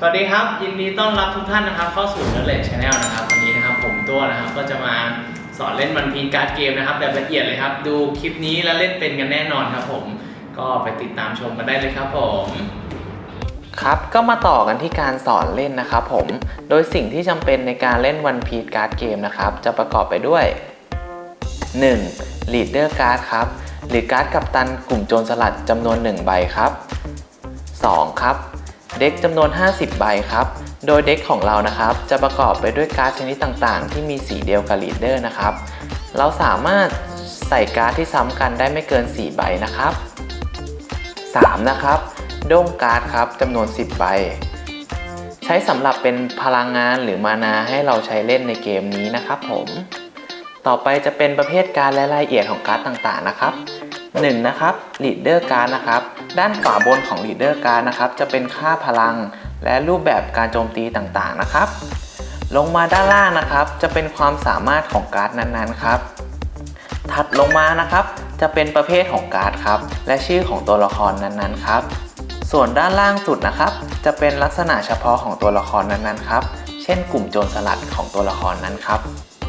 สวัสดีครับ ยินดีต้อนรับทุกท่านนะครับ เข้าสู่ Knowledge Channel นะครับวันนี้นะครับผมตัวนะครับก็จะมาสอนเล่นวันพีการ์ดเกมนะครับแบบละเอียดเลยครับ ดูคลิปนี้แล้วเล่นเป็นกันแน่นอนครับผมก็ไปติดตามชมกันได้เลยครับผมครับก็มาต่อกันที่การสอนเล่นนะครับผมโดยสิ่งที่จำเป็นในการเล่น One Piece Card Game นะครับจะประกอบไปด้วย 1. Leader Card ครับหรือการ์ดกัปตันกลุ่มโจรสลัดจำนวน 1 ใบครับ 2. ครับ เด็กจำนวน 50 ใบครับ โดยเด็กของเรานะครับ จะประกอบไปด้วยการ์ดชนิดต่างๆ ที่มีสีเดียวกับ Leader นะครับ เราสามารถใส่การ์ดที่ซ้ำกันได้ไม่เกิน 4 ใบนะครับ 3. นะครับด้งการ์ดครับจำนวน 10 ใบ ใช้สำหรับเป็นพลังงานหรือมานาให้เราใช้เล่นในเกมนี้นะครับผม ต่อไปจะเป็นประเภทการและรายละเอียดของการ์ดต่างๆนะครับ 1. นะครับ leader card นะครับ ด้านขวาบนของ leader card นะครับ จะเป็นค่าพลัง และรูปแบบการโจมตีต่างๆนะครับ ลงมาด้านล่างนะครับ จะเป็นความสามารถของการ์ดนั้นๆครับ ถัดลงมานะครับ จะเป็นประเภทของการ์ดครับ และชื่อของตัวละครนั้นๆครับ ส่วนด้านล่างสุดนะครับ จะเป็นลักษณะเฉพาะของตัวละครนั้นๆครับ เช่นกลุ่มโจรสลัดของตัวละครนั้นครับ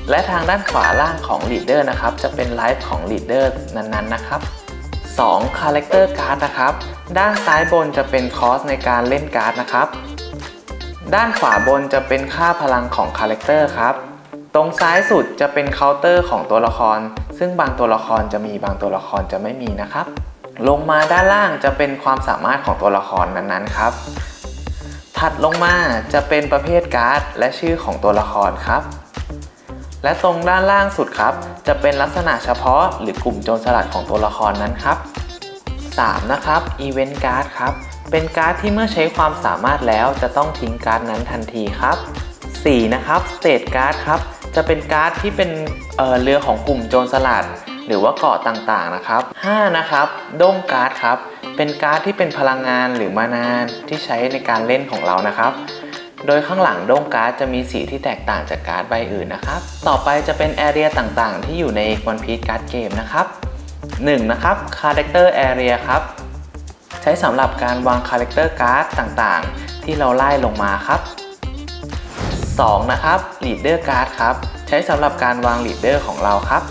และทางด้านขวาล่างของ Leader นะครับ จะเป็นไลฟ์ของ Leader นั้นๆนะครับ 2. Character Card นะครับ ด้านซ้ายบนจะเป็นคอสในการเล่นการ์ดนะครับ ด้านขวาบนจะเป็นค่าพลังของคาแรคเตอร์ครับ ตรงซ้ายสุดจะเป็นเคาน์เตอร์ของตัวละคร ซึ่งบางตัวละครจะมีบางตัวละครจะไม่มีนะครับ ลงมาด้านล่างจะเป็นความสามารถของตัวละครนั้นๆครับ ถัดลงมาจะเป็นประเภทการ์ดและชื่อของตัวละครครับ และตรงด้านล่างสุดครับ จะเป็นลักษณะเฉพาะหรือกลุ่มโจรสลัดของตัวละครนั้นครับ 3. นะครับ Event Card ครับ เป็นการ์ดที่เมื่อใช้ความสามารถแล้วจะต้องทิ้งการ์ดนั้นทันทีครับ 4. นะครับ State Card ครับ จะเป็นการ์ดที่เป็นเออเรือของกลุ่มโจรสลัด หรือว่าเกาะต่างๆนะครับ 5. นะครับด้งการ์ดครับ เป็นการ์ดที่เป็นพลังงานหรือมานานที่ใช้ในการเล่นของเรานะครับ โดยข้างหลังด้งการ์ดจะมีสีที่แตกต่างจากการ์ดใบอื่นนะครับ ต่อไปจะเป็นแอเรียต่างๆ ที่อยู่ใน One Piece Card Game นะครับ 1. นะครับ Character Area ครับ ใช้สำหรับการวาง Character Card ต่างๆ ที่เราไล่ลงมาครับ 2. นะครับ Leader Card ครับ ใช้สำหรับการวาง Leader ของเราครับ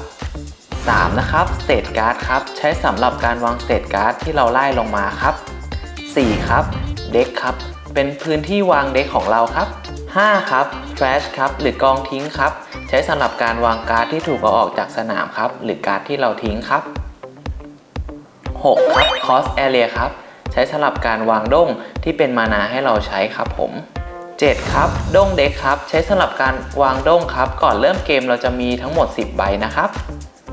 3. นะครับ State Card ครับ ใช้สำหรับการวาง State Card ที่เราไล่ลงมาครับ 4. ครับ Deck ครับ เป็นพื้นที่วางเด็กของเราครับ 5. ครับ Trash ครับหรือกองทิ้งครับ ใช้สำหรับการวางการ์ดที่ถูกเอาออกจากสนามครับ หรือการ์ดที่เราทิ้งครับ 6. ครับ Cross Area ครับ ใช้สำหรับการวางด้งที่เป็นมานาให้เราใช้ครับผม 7. ครับ ด้งเด็กครับ ใช้สำหรับการวางด้งครับ ก่อนเริ่มเกมเราจะมีทั้งหมด 10 ใบนะครับ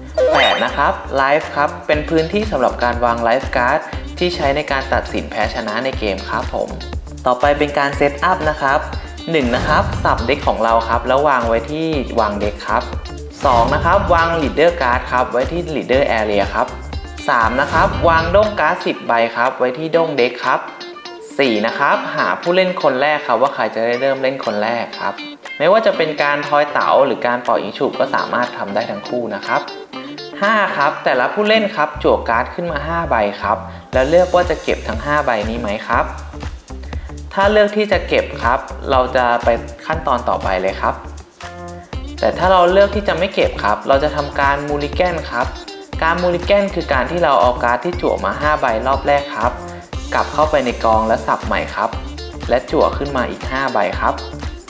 8. นะครับ Live ครับ เป็นพื้นที่สำหรับการวาง Live Card ที่ใช้ในการตัดสินแพ้ชนะในเกมครับผม ต่อไปเป็นการเซตอัพนะครับ 1. นะครับสับเด็กของเราครับ แล้ววางไว้ที่วางเด็กครับ 2. นะครับวาง Leader Card ครับไว้ที่ Leader Area ครับ 3. นะครับวางด้งการ์ด10 ใบครับ ไว้ที่ด้งเด็กครับ 4. นะครับหาผู้เล่นคนแรกครับ ว่าใครจะได้เริ่มเล่นคนแรกครับ ไม่ว่าจะเป็นการทอยเต๋าหรือการปล่อยยิงฉุบก็สามารถทำได้ทั้งคู่นะครับ 5. ครับแต่ละผู้เล่นครับจั่วการ์ดขึ้นมา 5 ใบครับ แล้วเลือกว่าจะเก็บทั้ง 5 ใบนี้ไหมครับ ถ้าเลือกที่จะเก็บครับ เราจะไปขั้นตอนต่อไปเลยครับ แต่ถ้าเราเลือกที่จะไม่เก็บครับ เราจะทำการมูลิแกนครับ การมูลิแกนคือการที่เราเอาการ์ดที่จั่วมา 5 ใบรอบแรกครับ กลับเข้าไปในกองและสับใหม่ครับ และจั่วขึ้นมาอีก 5 ใบครับ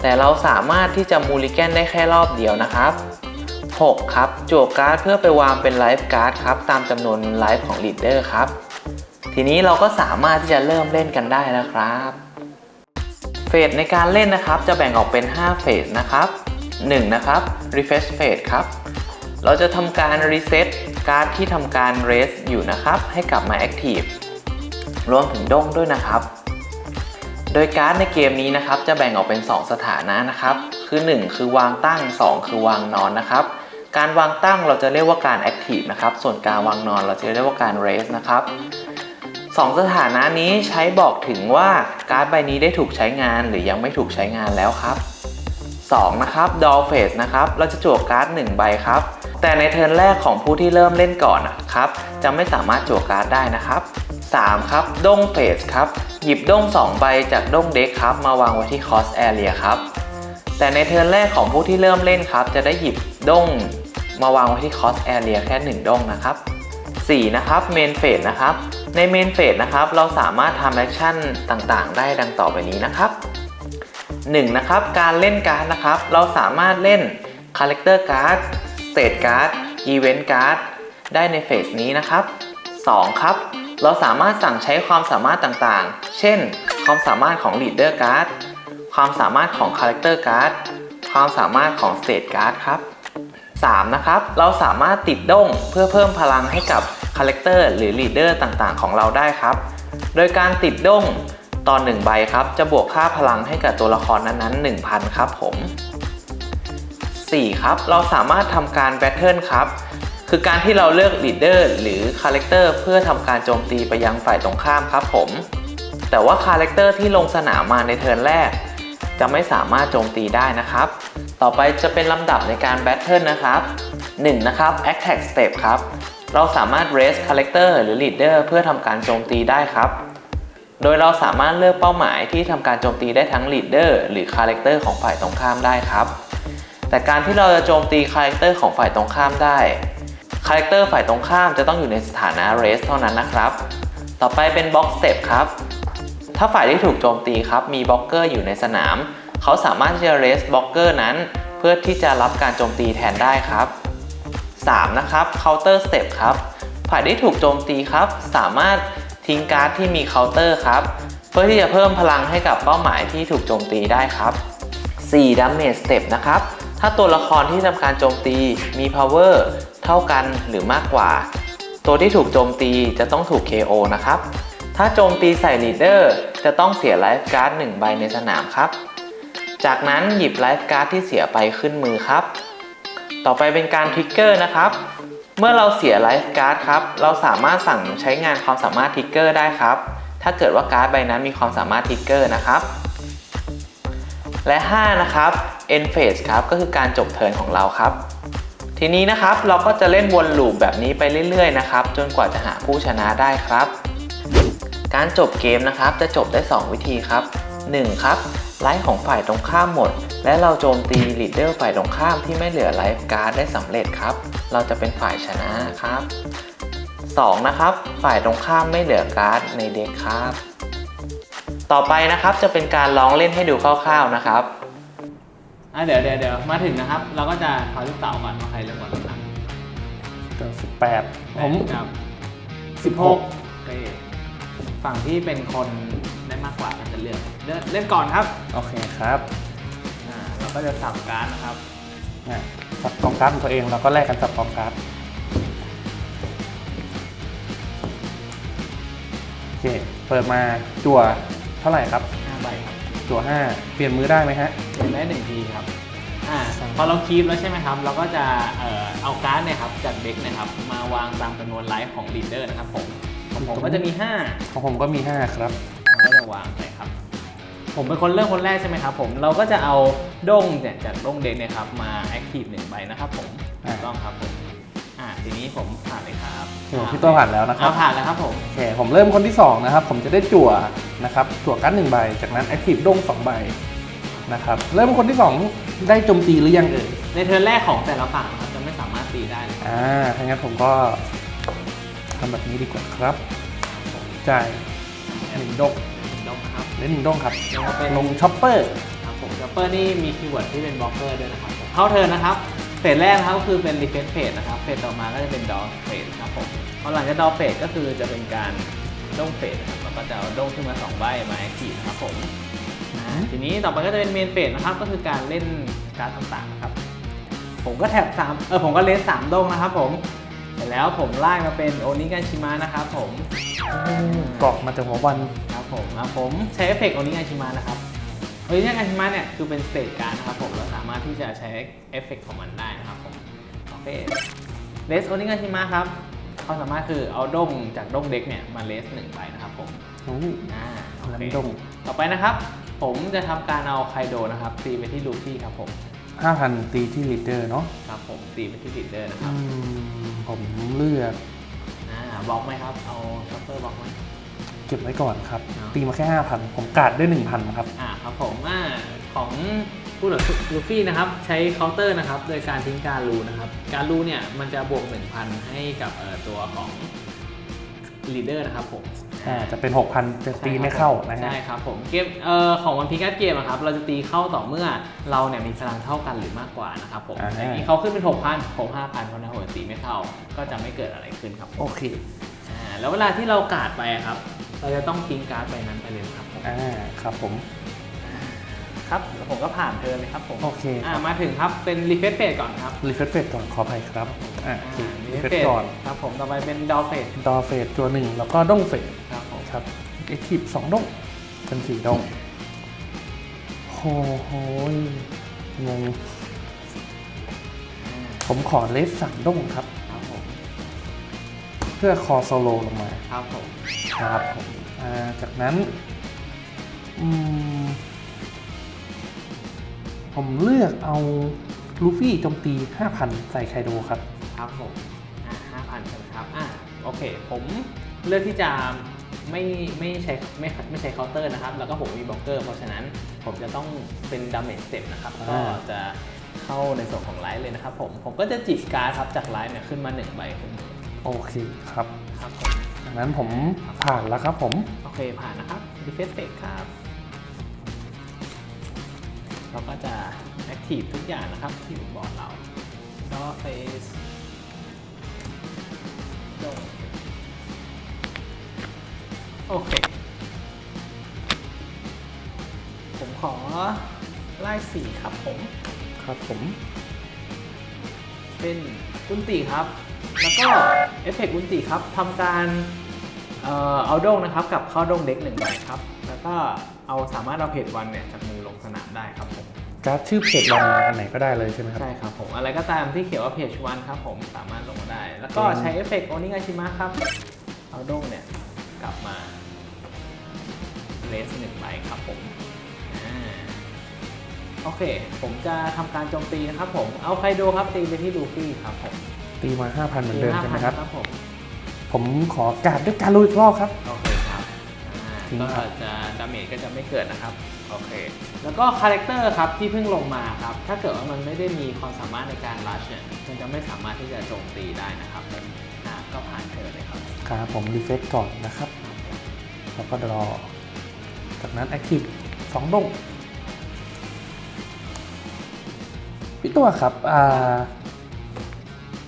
แต่เราสามารถที่จะมูลิแกนได้แค่รอบเดียวนะครับ 6 ครับ จั่วการ์ดเพื่อไปวางเป็นไลฟ์การ์ดครับตามจำนวนไลฟ์ของลีดเดอร์ครับทีนี้เราก็สามารถที่จะเริ่มเล่นกันได้แล้วครับ เฟสในการเล่นนะครับ จะแบ่งออกเป็น 5 เฟสนะครับ 1. นะครับ refresh phase ครับ เราจะทำการ reset การ์ดที่ทำการ raise อยู่นะครับ ให้กลับมา active รวมถึงด้งด้วยนะครับ โดยการ์ดในเกมนี้นะครับ จะแบ่งออกเป็น 2 สถานะนะครับ คือ 1 คือวางตั้ง 2 คือวางนอนนะครับ การวางตั้งเราจะเรียกว่าการ active นะครับ ส่วนการวางนอนเราจะเรียกว่าการ raise นะครับ สองสถานะนี้ใช้บอกถึงว่าการ์ดใบนี้ได้ถูกใช้งานหรือยังไม่ถูกใช้งานแล้วครับ 2. นะครับ Doll Phase นะครับเราจะจั่วการ์ด1ใบครับ แต่ในเทิร์นแรกของผู้ที่เริ่มเล่นก่อนนะครับจะไม่สามารถจั่วการ์ดได้นะครับ 3. ครับด้งเฟสครับหยิบด้ง2 ใบจากด้งเด็กครับมาวางไว้ที่คอสแอเรียครับแต่ในเทิร์นแรกของผู้ที่เริ่มเล่นครับ จะได้หยิบด้งมาวางไว้ที่คอสแอเรียแค่ 1ด้งนะครับ 4. นะครับเมนเฟสนะครับ ในเมนเฟสนะครับ เราสามารถทำแอคชั่นต่างๆ ได้ดังต่อไปนี้นะครับ 1. นะครับ การเล่นการ์ดนะครับ เราสามารถเล่น Character Card State Card Event Card ได้ในเฟสนี้นะครับ 2. ครับ เราสามารถสั่งใช้ความสามารถต่างๆ เช่น ความสามารถของ Leader Card ความสามารถของ Character Card ความสามารถของ State Card ครับ 3. นะครับ เราสามารถติดด้งเพื่อเพิ่มพลังให้กับคาแรคเตอร์หรือลีดเดอร์ต่างๆ ของเราได้ครับ โดยการติดด้งตอน1ใบครับ จะบวกค่าพลังให้กับตัวละครนั้นๆ 1,000 ครับผม 4. ครับ เราสามารถทำการแบทเทิลครับ คือการที่เราเลือกลีดเดอร์หรือคาแรคเตอร์เพื่อทำการโจมตีไปยังฝ่ายตรงข้ามครับผม แต่ว่าคาแรคเตอร์ที่ลงสนามมาในเทิร์นแรก จะไม่สามารถโจมตีได้นะครับ ต่อไปจะเป็นลำดับในการแบทเทิลนะครับ 1. นะครับ Attack Step ครับ เราสามารถ raise character หรือ leader เพื่อทำการโจมตีได้ครับ โดยเราสามารถเลือกเป้าหมายที่ทำการโจมตีได้ทั้ง leader หรือ character ของฝ่ายตรงข้ามได้ครับ แต่การที่เราจะโจมตี character ของฝ่ายตรงข้ามได้ character ฝ่ายตรงข้ามจะต้องอยู่ในสถานะ raise เท่านั้นนะครับ ต่อไปเป็น box step ครับ ถ้าฝ่ายที่ถูกโจมตีครับมีบล็อกเกอร์อยู่ในสนาม เขาสามารถที่จะ raise บล็อกเกอร์นั้น เพื่อที่จะรับการโจมตีแทนได้ครับ 3. นะครับ counter step ครับฝ่ายที่ถูกโจมตีครับ สามารถทิ้งการ์ดที่มี counter ครับ เพื่อที่จะเพิ่มพลังให้กับเป้าหมายที่ถูกโจมตีได้ครับ 4. damage step นะครับ ถ้าตัวละครที่ทำการโจมตีมี power เท่ากันหรือมากกว่า ตัวที่ถูกโจมตีจะต้องถูก KO นะครับ ถ้าโจมตีใส่ลีดเดอร์จะต้องเสียไลฟ์การ์ด1ใบในสนามครับ จากนั้นหยิบไลฟ์การ์ดที่เสียไปขึ้นมือครับ ต่อไปเป็นการทริกเกอร์นะครับ เมื่อเราเสียไลฟ์การ์ดครับ เราสามารถสั่งใช้งานความสามารถทริกเกอร์ได้ครับ ถ้าเกิดว่าการ์ดใบนั้นมีความสามารถทริกเกอร์นะครับ และ 5 นะครับ end phase ครับ ก็คือการจบเทิร์นของเราครับ ทีนี้นะครับเราก็จะเล่นวนลูปแบบนี้ไปเรื่อยๆนะครับ จนกว่าจะหาผู้ชนะได้ครับ การจบเกมนะครับจะจบได้ 2 วิธีครับ 1. ครับ ไลฟ์ของฝ่ายตรงข้ามหมด และเราโจมตีลีดเดอร์ฝ่ายตรงข้ามที่ไม่เหลือไลฟ์การ์ดได้สำเร็จครับ เราจะเป็นฝ่ายชนะครับ 2. นะครับ ฝ่ายตรงข้ามไม่เหลือการ์ดในเด็กครับ ต่อไปนะครับจะเป็นการลองเล่นให้ดูคร่าวๆนะครับอะเดี๋ยวเดี๋ยวเดี๋ยวมาถึงนะครับ เราก็จะขอลูกเต๋าก่อนว่าใครเริ่มก่อนครับเกิดสิบแปดผมครับสิบหกโอเคฝั่งที่เป็นคนได้มากกว่าก็จะเลือก เลือกเล่นก่อนครับโอเคครับอ่าเราก็จะสับการดนะครับอะสับกองการ์ดของตัวเองเราก็แลกกันสับกองการ์ดโอเคเปิดมาจั่วเท่าไหร่ครับ5ใบครับจั่วห้าเปลี่ยนมือได้ไหมฮะ เล่นได้หนึ่งทีครับอ่าพอเราคีบแล้วใช่ไหมครับ เราก็จะเอ่อเอาการ์ดเนี่ยครับจากเด็กนะครับ มาวางตามจำนวนไลฟ์ของลีดเดอร์นะครับผมของผมก็จะมี5ของผมก็มี5ครับ เราก็จะวางไปครับ ผมเป็นคนเริ่มคนแรกใช่ไหมครับผมเราก็จะเอาด้งเนี่ยจากด้งเด็กเนี่ยครับมาแอคทีฟหนึ่งใบนะครับผมอ่าถูกต้องครับผมอ่าทีนี้ผมผ่านเลยครับโอ้พี่ตัวผ่านแล้วนะครัเอาบผ่านแล้วครับผมโอเคผมเริ่มคนที่2นะครับ ผมจะได้จั่วนะครับจั่วการ์ดหนึ่งใบ จากนั้นแอคทีฟด้งสองใบนะครับเริ่มคนที่2ได้โจมตีหรือยังเอ่ยในเทิร์นแรกของแต่ละฝั่งนะครับจะไม่สามารถตีได้เลยอ่าถ้างั้นผมก็ทำแบบนี้ดีกว่าครับจ่ายหนึ่งดกด้ งครับเล่นหนึ่งด้งครับยังมาเป็นลงช็อปเปอร์ครับผมจัปเปอร์นี่มีคีย์เวิร์ดที่เป็นบล็อกเกอร์ด้วยนะครับผมเข้าเทิร์นนะครับเฟสแรกนะครับก็คือเป็นรีเฟสเฟสนะครับเฟสต่อมาก็จะเป็นดอเฟสครับผมพอหลังจากดอเฟสก็คือจะเป็นการด้งเฟสนะครับแล้วก็จะเอาด้งขึ้นมาสองใบมาแอคทีฟนะครับผมทีนี้ต่อไปก็จะเป็นเมนเฟสนะครับก็คือการเล่นการดต่างๆนะครับผมก็แท็บสามเออผมก็เลสสามดงนะครับผม เสร็จแล้วผมไล่มาเป็นโอนิกันชิมะนะครับผมเกาะมาจากหัววันครับผมอะผมใช้เอฟเฟกต์โอนิกันชิมะนะครับโอนิกันชิมะเนี่ยคือเป็นสเตจการดนะครับผมเราสามารถที่จะใช้เอฟเฟกต์ของมันได้นะครับผมโอเคเลสโอนิกันชิมะครับความสามารถคือเอาด้งจากด้งเด็กเนี่ยมาเลสหนึ่งใบนะครับผมโอ้อ่าโอแล้วเคด้งต่อไปนะครับ ผมจะทำการเอาไคโดนะครับตีไปที่ลูฟี่ครับผมห้าพันตีที่ลีดเดอร์เนาะครับผมตีไปที่ลีดเดอร์นะคอืรับม ผมเลือกอ่าบล็อกไหมครับ เอาช็อปเปอร์บล็อกไหม เก็บไว้ก่อนครับ เนาะตีมาแค่ห้าพันผมกาดได้หนึ่งพันครับ อ่าครับผมอ่าของผู้หลักลูฟี่นะครับ ใช้เคาน์เตอร์นะครับ โดยการทิ้งการรูนะครับ การรูเนี่ยมันจะบวก 1,000 ให้กับเอ่อตัวของ ลีดเดอร์นะครับผมอ่าจะเป็นหกพันจะตีไม่เข้านะฮะ ใช่ครับผมเกมเอ่อของวันพีการ์ดเกมอะครับเราจะตีเข้าต่อเมื่อเราเนี่ยมีพลังเท่ากันหรือมากกว่านะครับผมอ่า อย่างนี้เขาขึ้นเป็น 6,000ผม5,000เพราะนั้นผมตีไม่เข้าก็จะไม่เกิดอะไรขึ้นครับผมโอเคอ่าแล้วเวลาที่เรากาดไปอะครับ เราจะต้องทิ้งการ์ดใบนั้นไปเลยนะครับผม อ่าครับผม ครับแล้วผมก็ผ่านเธอเลยครับผมโอเคอ่ามาถึงครับเป็นรีเฟซเฟสก่อนครับรีเฟรชเฟสก่อนขออภัยครับอ่าโอเครีรีเฟเฟซรชเฟสก่อนครับผมต่อไปเป็นดอเฟสดอเฟสตัวหนึ่งแล้วก็ด้งเฟสครับผมครับเอ็กทีฟสองด้งเป็นสี่ด้งโอ้โหยงงอ่าผมขอเลสสามด้งครับ ครับผมเพื่อคอโซโลลงมา ครับผมครับผมอ่าจากนั้นอืม ผมเลือกเอาลูฟี่โจมตี 5,000 ใส่ไคโดครับ ครับผมอ่าห้าพันใช่ไหมครับอ่าโอเค ผมเลือกที่จะไม่ไม่ใช้ไม่ไม่ใช้เคาน์เตอร์นะครับ แล้วก็ผมมีบล็อกเกอร์ เพราะฉะนั้นผมจะต้องเป็นดาเมจสเต็ปนะครับก็อ่าจะเข้าในส่วนของไลท์เลยนะครับผมผมก็จะจิบการ์ดครับจากไลท์เนี่ยขึ้นมาหนึ่งใบขึ้นมาโอเคครับครับผมจากนั้นผมผ่านแล้วครับผม โอเคผ่านนะครับ d e f e n s e ครับ เราก็จะ active ทุกอย่างนะครับที่อยู่บอร์ดเรา d o face โดโอเค ผมขอไล่สีครับผม ครับผม เป็นกุนติครับ แล้วก็เอฟเฟกต์กุนติครับทำการเอ่อเอาโด้งนะครับกับเข้าโด้งเด็กหนึ่งใบครับ แล้วก็เอาสามารถเอาเพจวันเนี่ยจากมือลงสนามได้ครับผม การ์ดชื่อเพจวันอันไหนก็ได้เลยใช่ไหมครับ ใช่ครับผม อะไรก็ตามที่เขียนว่าเพจวันครับผมสามารถลงมาได้ แล้วก็ใช้เอฟเฟกต์โอนิงาชิมะครับ เอาโด้งเนี่ย กลับมาเลสหนึ่งใบครับผมอ่าโอเค ผมจะทำการโจมตีนะครับผม เอาไคโดครับตีไปที่ลูฟี่ครับผม ตีมา 5,000 เหมือนเดิมใช่ไหมครับครับผม ผมขอการ์ดด้วยการลุยอีกรอบครับ โอเคครับอ่าทิ้งก็ครับจะดาเมจก็จะไม่เกิดนะครับ โอเค แล้วก็คาแรคเตอร์ครับที่เพิ่งลงมาครับ ถ้าเกิดว่ามันไม่ได้มีความสามารถในการลัชเนี่ยมันจะไม่สามารถที่จะโจมตีได้นะครับอ่าก็ผ่านเธอเลยครับครับผมรีเฟซก่อนนะครับ แล้วก็รอ จากนั้น Active สองดงพี่ตัวครับอ่า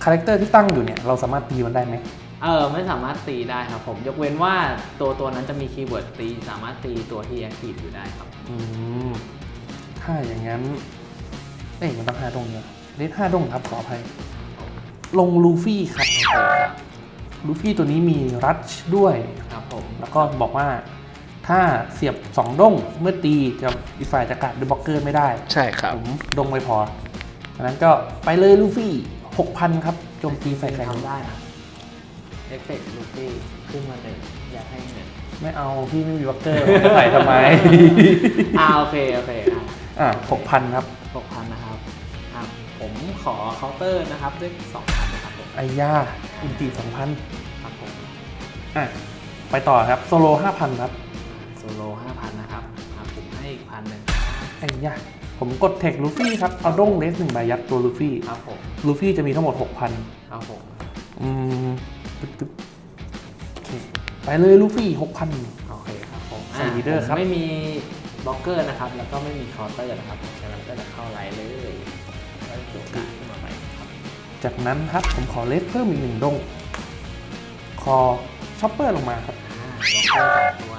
คาแรคเตอร์ที่ตั้งอยู่เนี่ย เราสามารถตีมันได้ไหม เออไม่สามารถตีได้ครับผม ยกเว้นว่าตัวตัวนั้นจะมีคีย์เวิร์ดตี สามารถตีตัวที่แอคทีฟอยู่ได้ครับ อืมถ้าอย่างนั้นเอ้ยมันต้องห้าดงเนี่ยเลสห้าดงครับขออภัย ลงลูฟี่ครับโอเคครับลูฟี่ตัวนี้มีรัชด้วย ครับผม แล้วก็บอกว่าถ้าเสียบสองด้งเมื่อตีจะอีกฝ่ายจะกัดด้วยบล็อกเกอร์ไม่ได้ใช่ครับ ผมดงไม่พออันนั้นก็ไปเลยลูฟี่หกพันครับโจมตีใส่ใครทำได้นะ เอฟเฟกต์ลูฟี่ขึ้นมาหนึ่งอยากให้เงินไม่เอาพี่ไม่มีบล็อกเกอร์ผมจะใส่ทำไม อ่าโอเคโอเคอ่าอะหกพันครับ หกพันนะครับอะผมขอเคาน์เตอร์นะครับด้วยสองพันนะครับผมไอ้ย่าอินตีสองพันครับผมอะไปต่อครับโซโลห้าพันครับโซโล่ห้าพันนะครับอะผมให้อีกพันหนึ่งไอ้ย่าผมกดเทคลูฟี่ครับ เอาด้งเลสหนึ่งใบยัดตัวลูฟี่ครับผมลูฟี่จะมีทั้งหมดหกพันครับผมอืม ตึ๊บตึ๊บโอเคไปเลยลูฟี่หกพัน โอเคครับผมใส่ leader ครับ ผมไม่มีบล็อกเกอร์นะครับ แล้วก็ไม่มีคาน์เตอร์นะครับฉะนั้นก็จะเข้าไลน์เลยแล้วจุดการขึ้นมาใหม่ครับจากนั้นครับผมขอเลสเพิ่มอีกหนึ่งดง คอช็อปเปอร์ลงมาครับ อ่าบล็อกเกอร์สองตัว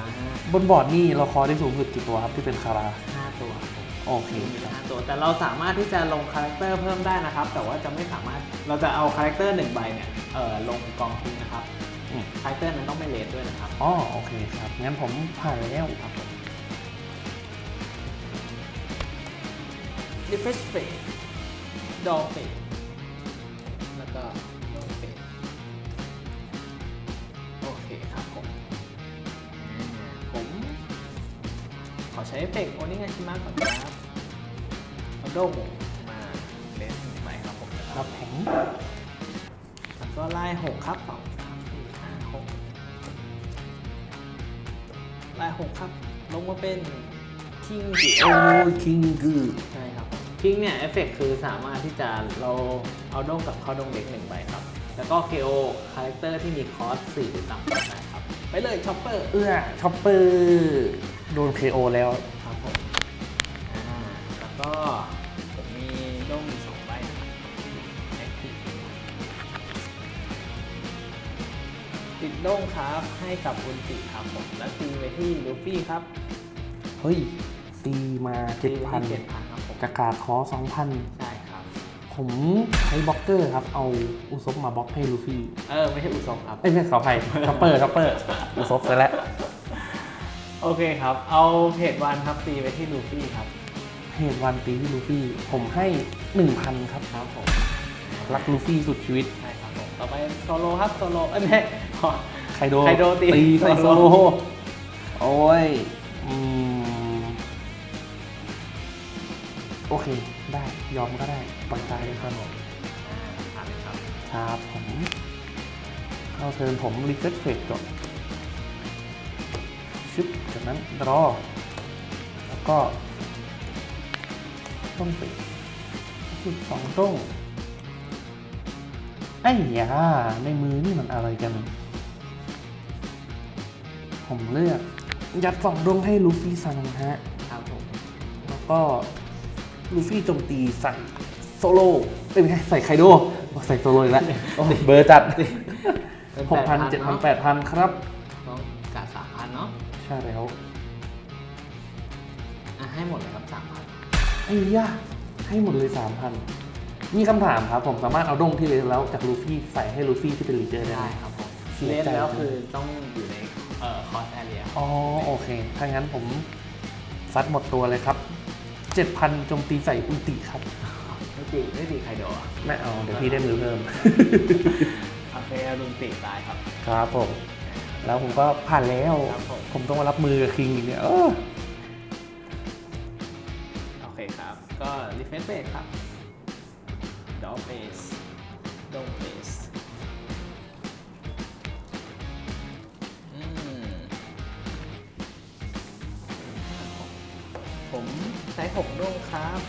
บนบอร์ดนี่เราคอได้สูงสุดกี่ตัวครับที่เป็นคารา ห้าตัวครับ โอเคมีครับห้าตัวแต่เราสามารถที่จะลงคาแรคเตอร์เพิ่มได้นะครับ แต่ว่าจะไม่สามารถเราจะเอาคาแรคเตอร์หนึ่งใบเนี่ยเอ่อลงกองทิ้งนะครับอืม คาแรคเตอร์นั้นต้องไม่เลทด้วยนะครับ อ๋อโอเคครับ งั้นผมผ่านแล้วครับผม refresh phase door phase แล้วก็ door phase โอเคครับผมอ่าผม ขอใช้เอฟเฟกต์โอนิงาชิมะก่อนครับ เอาโดงมารับแผงแล้วก็ไล่หกครับสองสามสี่ห้าหกไล่หกครับ ลงมาเป็นคิงจิโอ้ยคิงกือใช่ครับคิงเนี่ยเอฟเฟกคือสามารถที่จะเราเอาด้งกับเข้าด้งเด็กหนึ่งใบครับ แล้วก็ KO คาแรคเตอร์ที่มีคอส4หรือต่ำกว่าได้ครับ ไปเลยช็อปเปอร์ เอื้อช็อปเปอร์โดน KO แล้ว ให้กับอุนจิครับผมและตีไปที่ลูฟี่ครับเฮ้ย ตีมาตีไปที่เจ็ด7,000พันครับผมกากาคอ2,000ใช่ครับ ผมใช้บล็อกเกอร์ครับ เอาอุซบมาบล็อกให้ลูฟี่เออ ไม่ใช่อุซบครับเอ้ยไม่ขออภัยช็อปเปอร์ช็อปเปอร์อุซบซะแล้วโอเคครับ เอาเพจวันครับตีไปที่ลูฟี่ครับเหตุวันตีที่ลูฟี่ ผมให้1,000ครับครับผมรักลูฟี่สุดชีวิตใช่ครับผมต่อไปโซโลครับโซโลเอ้ยไม่ใช่ขอไคโดไคโดตีใส่โซโซโลโลโอ้ยอืมโอเค ได้ยอมก็ได้ปล่อยตายเลยครับผมอ่าผ่านเลยครับครับผม เข้าเทิร์นผมรีเฟรชเฟสก่อนชึบจากนั้นรอ แล้วก็ ต้องเฟสสิบสองต้งไอ้ยาในมือนี่มันอะไรกัน ผมเลือก ยัดสองดวงให้ลูฟี่ซังนะฮะ ครับผม แล้วก็ลูฟี่โจมตีใส่โซโล่เอ้ยไม่ใช่ใส่ไคโดโอ้ใส่โซโล่อีกแล้วโอ้เบอร์จัดเป็นหกพันเจ็ดพันแปดพันครับต้องกาสามพันเนาะใช่แล้วอะให้หมดเลยครับสามพันไอ้ย่าให้หมดเลยสามพันมีคำถามครับ ผมสามารถเอาดงที่เลนแล้วจากลูฟี่ใส่ให้ลูฟี่ที่เป็นลีดเดอร์ได้ได้ไหมครับผมเสียเลนใจแล้วคือต้องอยู่ใน เอ่อคอสแอเรียอ๋อโอเค ถ้างั้นผมซัดหมดตัวเลยครับเจ็ดพันโจมตีใส่อุลติครับ ไม่ตีไม่ตีใครโดนไม่เอา เดี๋ยวพี่ได้มือเพิ่ม โอเคอรุณตีตายครับ ครับผม แล้วผมก็ผ่านแล้ว ครับผม ผมต้องมารับมือกับคิงอีกเนี่ยเออโอเคครับ ก็รีเฟรชเบรครับดอเฟ ผมใช้หกดงครับ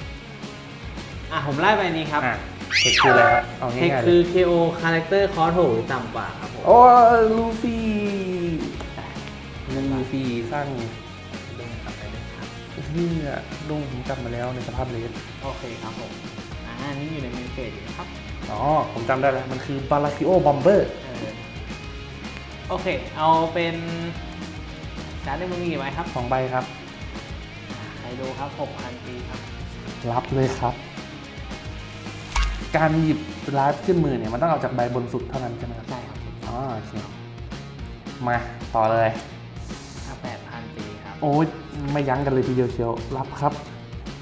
อะ ผมไล่ไปนี้ครับอะเทคคืออะไรครับ เอาเทคง่ายๆเลคืยอ KO คาแรคเตอร์คอร์โถหรือต่ำกว่าครับผมโอ้ลูฟี่ลูฟี่สร้างดงกลับไปเลยครับที่ดงผมจำมาแล้วในสภาพเลสโอเคครับผม อ่า นี่อยู่ในเมนเฟสอยู่นะครับ อ๋อ ผมจำได้แล้ว มันคือบาราคิโอบอมเบอร์ เออ โอเค เอาเป็นการ์ดในมือมีกี่ใบครับ สองใบครับอ่าใคร ดูครับ 6,000 ปีครับ รับเลยครับ การหยิบไลฟ์ขึ้นมือเนี่ย มันต้องเอาจากใบบนสุดเท่านั้นใช่ไหมครับใช่ครับผมอ๋อโอเคมาต่อเลย ถ้า8,000 ปีครับโอ้ยไม่ยั้งกันเลยทีเดียวเชียวรับครับ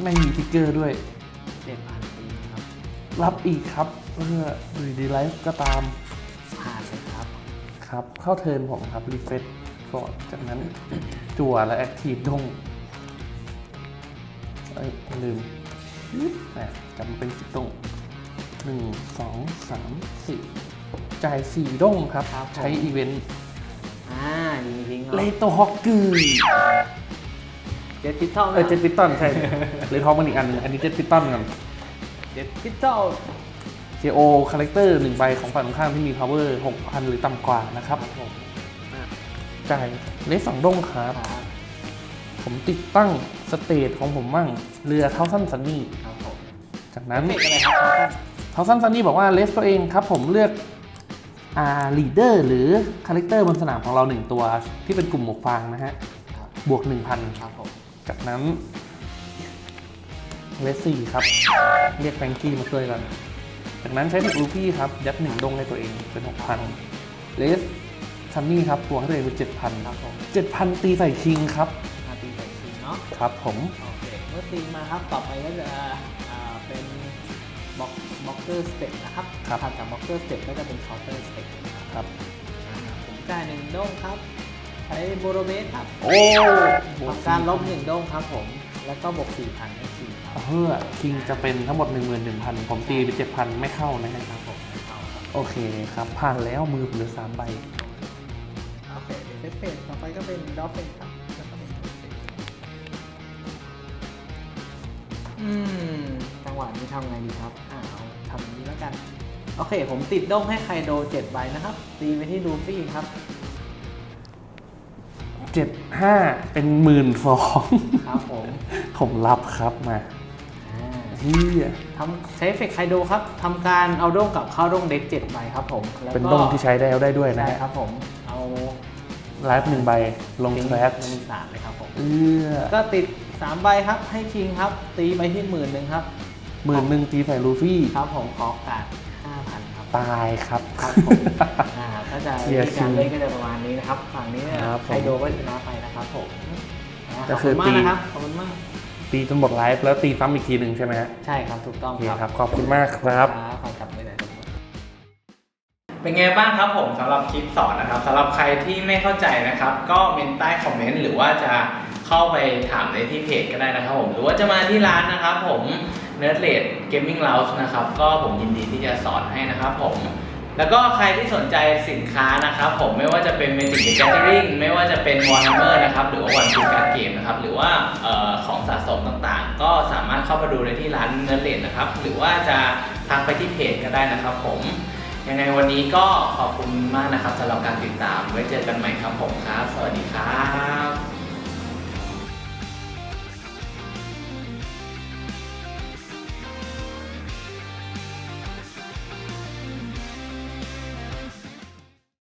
ไม่มีทิกเกอร์ด้วย 7,000 ปีครับรับอีกครับเพื่อรีดีไลฟ์ก็ตามผ่านเลยครับ ครับ เข้าเทิร์นผมครับรีเฟซก่อนจากนั้นจั่วและแอคทีฟดงเอ้ยลืมแหมจำเป็นสิบดงหนึ่งสองสามสี่จ่ายสี่ดงครับ ครับผม ใช้อีเวนต์อ่ายิงทิ้งเลเนาะโตฮอกกือเจ็ดพิทเทิลเออเจ็ดปิตตันใช่ เลโตฮอกมันอีกอันหนึ่งอันนี้เจ็ดปิตตันกัน เจ็ดพิทเทิล KO คาแรคเตอร์หนึ่งใบของฝ่ายตรงข้ามที่มี power 6,000 หรือต่ำกว่านะครับครับผมอะจ่ายเลสสองดงครับครับ ผมติดตั้ง สเตทของผมมั่งเรือเท้าสั้นซันนี่ครับผมจากนั้นเฟกอะไรครับครับเท้าสั้นซันนี่บอกว่าเลสตัวเองครับผมเลือกอ่าลีดเดอร์หรือคาแรคเตอร์บนสนามของเราหนึ่งตัวที่เป็นกลุ่มหมวกฟางนะฮะครับบวก 1,000 ครับผมจากนั้นเลสสี่ครับ เรียกแฟรงกี้มาช่วยกัน จากนั้นใช้เทคลูฟี่ครับ ยัดหนึ่งดงให้ตัวเองเป็น 6,000เลสซันนี่ครับตัวให้ตัวเองเป็น7,000ครับผม7,000 ตีใส่คิงครับมาตีใส่คิงเนาะครับผมโอเคเมื่อตีมาครับต่อไปก็จะอ่าเป็นบล็อกบล็อกเกอร์สเต็ปนะครับครับถัดจากบล็อกเกอร์สเต็ปก็จะเป็นเคาน์เตอร์สเต็ปนะครับครับอ่าผมจ่ายหนึ่งด้งครับ ใช้โบโรเบสครับ โอ้ทำการลบหนึ่งด้งครับผมเลแล้วก็บวกสี่พันให้สี่เพื่อคิงจะเป็นทั้งหมด 11,000 ผมตีไป7,000 ไม่เข้านะฮะครับผมเอาครับโอเคครับ ผ่านแล้วมือผมเหลือ3ใบโอเคเดี๋ยวเซตเฟสต่อไปก็เป็นดอฟเฟนครับ อืมจังหวะนี้ทำไงดีครับอ่าเอาทำอย่างนี้แล้วกัน โอเค ผมติดด้งให้ไคโดเจ็ดใบนะครับ ตีไปที่ลูฟี่ครับ75เป็นหมื่นสองครับผมผมรับครับมาอ่าเฮียทำใช้เอฟเฟกต์ไคโดครับทำการเอาด้งกับเข้าด้งเด็กเจ็ดใบครับผมแล้วก็เป็นด้งที่ใช้ได้แล้วได้ด้วยนะใช่ฮะครับผม เอาไลฟ์หนึ่งใบลงทิ้แทร็ลงสามเลยครับผม เอื้อก็ติด สามใบครับ ให้คิงครับ ตีไปที่หมื่นหนึ่งครับหมื่นหนึ่งตีใส่ลูฟี่ครับผมขอโอกาสห้าพันครับ ตายครับ ครับผมอ่าถ้าจะเชียร์วิธีการเล่นก็จะประมาณนี้นะครับ ฝั่งนี้เนี่ยครับผมไคโดก็ชนะไปนะครับผมอ่าก็ขอบคืคุอณมากตีนะครับขอบคุณมาก ตีจนหมดไลฟ์แล้วตีซ้ำอีกทีหนึ่งใช่ไหมฮะใช่ครับถูกต้องโอเคครับ ครับ ขอบคุณมากครับ ขอกลับไปไหนครับ เป็นไงบ้างครับผมสำหรับคลิปสอนนะครับสำหรับใครที่ไม่เข้าใจนะครับ ก็เมนใต้คอมเมนต์หรือว่าจะ เข้าไปถามในที่เพจก็ได้นะครับผมหรือว่าจะมาที่ร้านนะครับผม n e r d r a t e Gaming Lounge นะครับก็ผมยินดีที่จะสอนให้นะครับผมแล้วก็ใครที่สนใจสินค้านะครับผมไม่ว่าจะเป็น Magic the Gathering ไม่ว่าจะเป็น Warhammer นะครับหรือว่า One Piece Card Game นะครับหรือว่าออของสะสมต่างๆ ก็สามารถเข้ามาดูได้ที่ร้าน n e r d r a t e นะครับหรือว่าจะทักไปที่เพจก็ได้นะครับผมยังไงวันนี้ก็ขอบคุณมากนะครับสำหรับการติดตามไว้เจอกันใหม่ครับผมครับ สวัสดีครับ